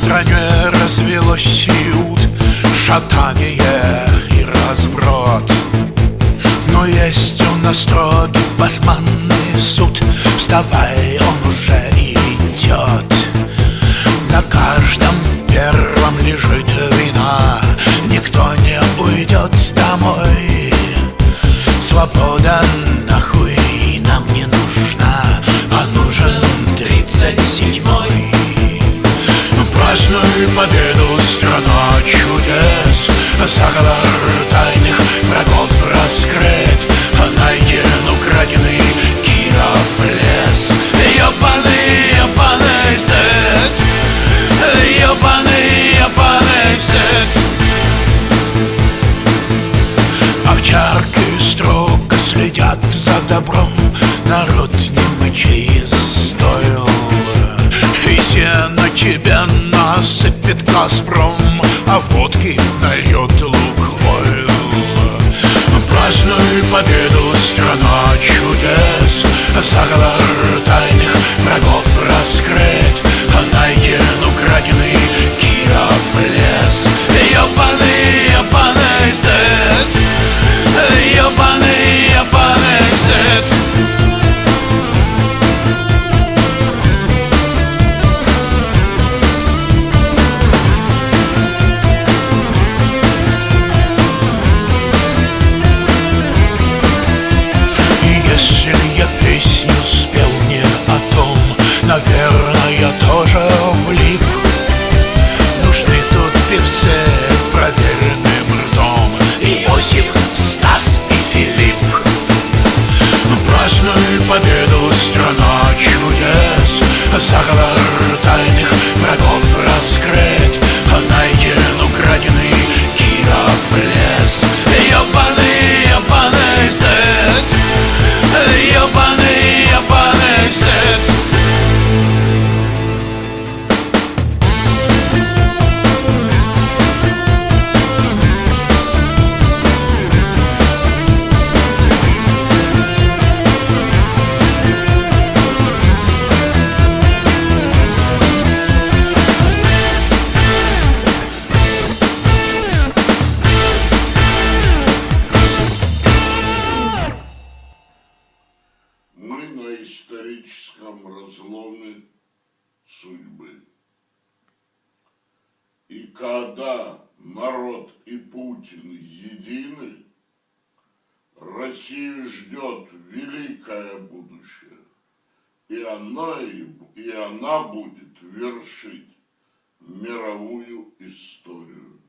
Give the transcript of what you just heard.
стране развелось силд Шатание и разброд. Но есть у нас строгий басманный суд Вставай, он уже идет. На каждом первом лежит вина Никто не уйдет домой. Свобода нахуй нам не нужна А нужен тридцать седьмой Празднуй победу, страна чудес. Заговор тайных врагов раскрыт. Найден украденный Киров лес. Ёбаный, ёбаный стыд. Ёбаный, ёбаный стыд. Овчарки строго следят за добром Сено тебе насыпет Газпром А водки нальет лук ойл. Празднуй победу, страна чудес Заговор тайных Наверное, я тоже влип. Нужны тут певцы проверенным ртом. Иосиф, Стас и Филипп. Празднуй победу, страна чудес. Заговор историческом разломе судьбы. И когда народ и Путин едины, Россию ждет великое будущее, и она, и она будет вершить мировую историю.